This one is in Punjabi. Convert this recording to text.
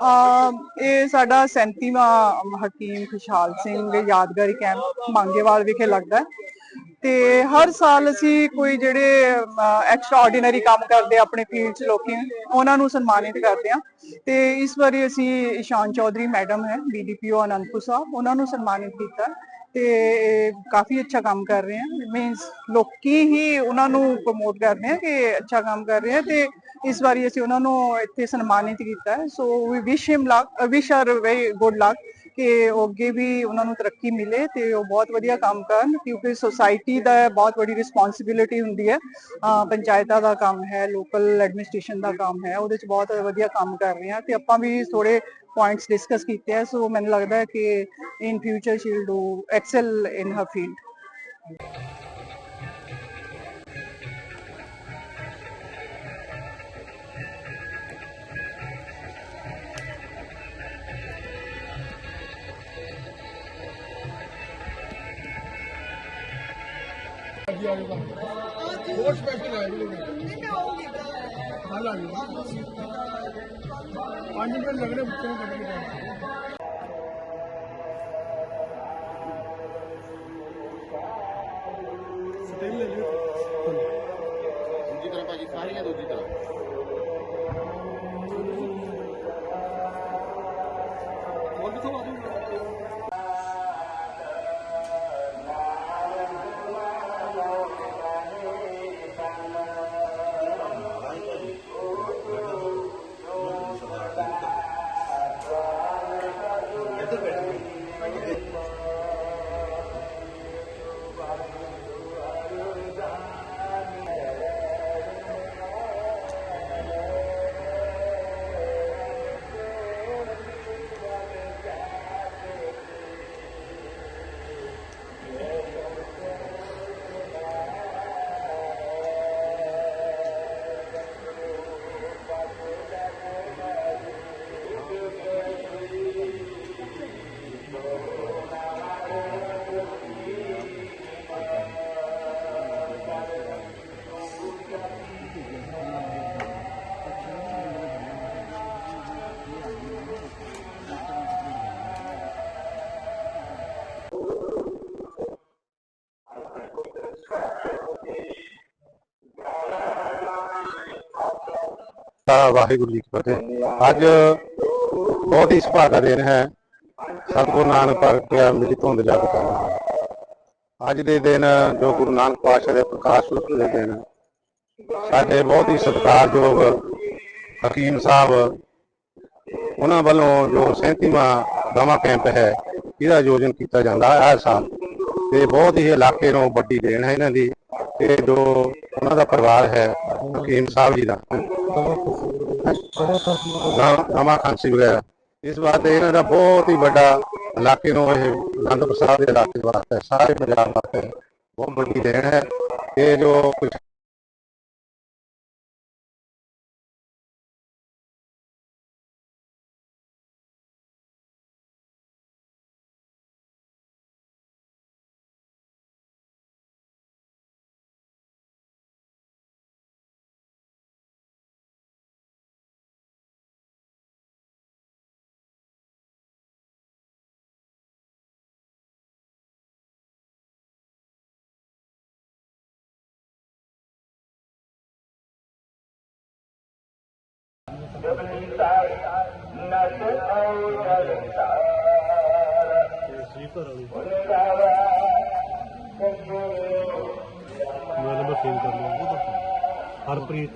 ਇਹ ਸਾਡਾ 37ਵਾਂ ਹਕੀਮ ਖੁਸ਼ਹਾਲ ਸਿੰਘ ਯਾਦਗਾਰੀ ਕੈਂਪ ਮੰਗੇਵਾਲ ਵਿਖੇ ਲੱਗਦਾ ਤੇ ਹਰ ਸਾਲ ਅਸੀਂ ਕੋਈ ਜਿਹੜੇ ਐਕਸਟਰਾ ਕੰਮ ਕਰਦੇ ਆਪਣੇ ਫੀਲਡ 'ਚ ਲੋਕੀ, ਉਹਨਾਂ ਨੂੰ ਸਨਮਾਨਿਤ ਕਰਦੇ ਆ ਤੇ ਇਸ ਵਾਰੀ ਅਸੀਂ ਇਸ਼ਾਨ ਚੌਧਰੀ ਮੈਡਮ ਹੈ ਬੀਡੀਪੀਓ ਅਨੰਦਪੁਰ ਸਾਹਿਬ, ਉਹਨਾਂ ਨੂੰ ਸਨਮਾਨਿਤ ਕੀਤਾ ਤੇ ਇਹ ਕਾਫੀ ਅੱਛਾ ਕੰਮ ਕਰ ਰਹੇ ਆ ਮੀਨਸ ਲੋਕੀ ਹੀ ਉਹਨਾਂ ਨੂੰ ਪ੍ਰਮੋਟ ਕਰਦੇ ਆ ਕਿ ਅੱਛਾ ਕੰਮ ਕਰ ਰਹੇ ਆ ਤੇ ਇਸ ਵਾਰੀ ਅਸੀਂ ਉਹਨਾਂ ਨੂੰ ਇੱਥੇ ਸਨਮਾਨਿਤ ਕੀਤਾ ਹੈ। So we wish him luck wish are very good luck ਕਿ ਉਹ ਅੱਗੇ ਵੀ ਉਹਨਾਂ ਨੂੰ ਤਰੱਕੀ ਮਿਲੇ ਤੇ ਉਹ ਬਹੁਤ ਵਧੀਆ ਕੰਮ ਕਰਨ ਕਿਉਂਕਿ ਸੋਸਾਇਟੀ ਦਾ ਬਹੁਤ ਵੱਡੀ ਰਿਸਪੌਂਸਿਬਿਲਿਟੀ ਹੁੰਦੀ ਹੈ। ਪੰਚਾਇਤਾਂ ਦਾ ਕੰਮ ਹੈ ਲੋਕਲ ਐਡਮਿਨਿਸਟ੍ਰੇਸ਼ਨ ਦਾ ਕੰਮ ਹੈ, ਉਹਦੇ ਚ ਬਹੁਤ ਵਧੀਆ ਕੰਮ ਕਰ ਰਹੇ ਆ ਤੇ ਆਪਾਂ ਵੀ ਥੋੜੇ ਪੁਆਇੰਟਸ ਡਿਸਕਸ ਕੀਤੇ ਆ ਸੋ ਮੈਨੂੰ ਲੱਗਦਾ ਹੈ ਕਿ in future she will do excel in her field ਬਹੁਤ ਸਪੈਸ਼ਲ ਹੈ ਜੀ। ਕੱਲ ਆ ਜਾਓ ਪੰਜ ਮਿੰਟ ਲੱਗਣੇ ਬੱਚੇ ਨੂੰ ਕੱਢਣ ਨੂੰ ਸਟੇਲ ਲੈ ਲਿਓ। ਦੂਜੀ ਤਰ੍ਹਾਂ ਭਾਜੀ ਸਾਰੀਆਂ ਦੂਜੀ ਤਰ੍ਹਾਂ ਤਾਂ ਵਾਹਿਗੁਰੂ ਜੀ ਕੀ ਫਤਿਹ। ਅੱਜ ਬਹੁਤ ਹੀ ਸੁਭਾਗਾ ਦਿਨ ਹੈ। ਸਤਿਗੁਰੂ ਨਾਨਕ ਪਾਤਸ਼ਾਹ ਮੇਰੀ ਧੁੰਦ ਜਗ ਕਰਨਾ ਅੱਜ ਦੇ ਦਿਨ ਜੋ ਗੁਰੂ ਨਾਨਕ ਪਾਤਸ਼ਾਹ ਦੇ ਪ੍ਰਕਾਸ਼ ਪੁਰਬ ਦੇ ਦਿਨ, ਸਾਡੇ ਬਹੁਤ ਹੀ ਸਤਿਕਾਰਯੋਗ ਹਕੀਮ ਸਾਹਿਬ, ਉਹਨਾਂ ਵੱਲੋਂ ਜੋ 37ਵਾਂ ਦਮਾ ਕੈਂਪ ਹੈ, ਇਹਦਾ ਆਯੋਜਨ ਕੀਤਾ ਜਾਂਦਾ ਹੈ ਹਰ ਸਾਲ। ਤੇ ਬਹੁਤ ਹੀ ਇਲਾਕੇ ਨੂੰ ਵੱਡੀ ਦੇਣ ਹੈ ਇਹਨਾਂ ਦੀ। ਤੇ ਜੋ ਉਹਨਾਂ ਦਾ ਪਰਿਵਾਰ ਹੈ, ਹਕੀਮ ਸਾਹਿਬ ਜੀ ਦਾ ਨਵਾਂ ਖਾਂਸੀ ਵਗੈਰਾ ਇਸ ਵਾਸਤੇ ਇਹਨਾਂ ਦਾ ਬਹੁਤ ਹੀ ਵੱਡਾ ਇਲਾਕੇ ਨੂੰ ਇਹ ਅਨੰਦਪੁਰ ਸਾਹਿਬ ਦੇ ਇਲਾਕੇ ਵਾਸਤੇ ਸਾਰੇ ਪੰਜਾਬ ਵਾਸਤੇ ਬਹੁਤ ਵੱਡੀ ਦੇਣ ਹੈ ਇਹ ਜੋ ਕੁਝ ਮੈਂ ਨੰਬਰ ਸੇਵ ਕਰ ਲਿਆ। ਹਰਪ੍ਰੀਤ।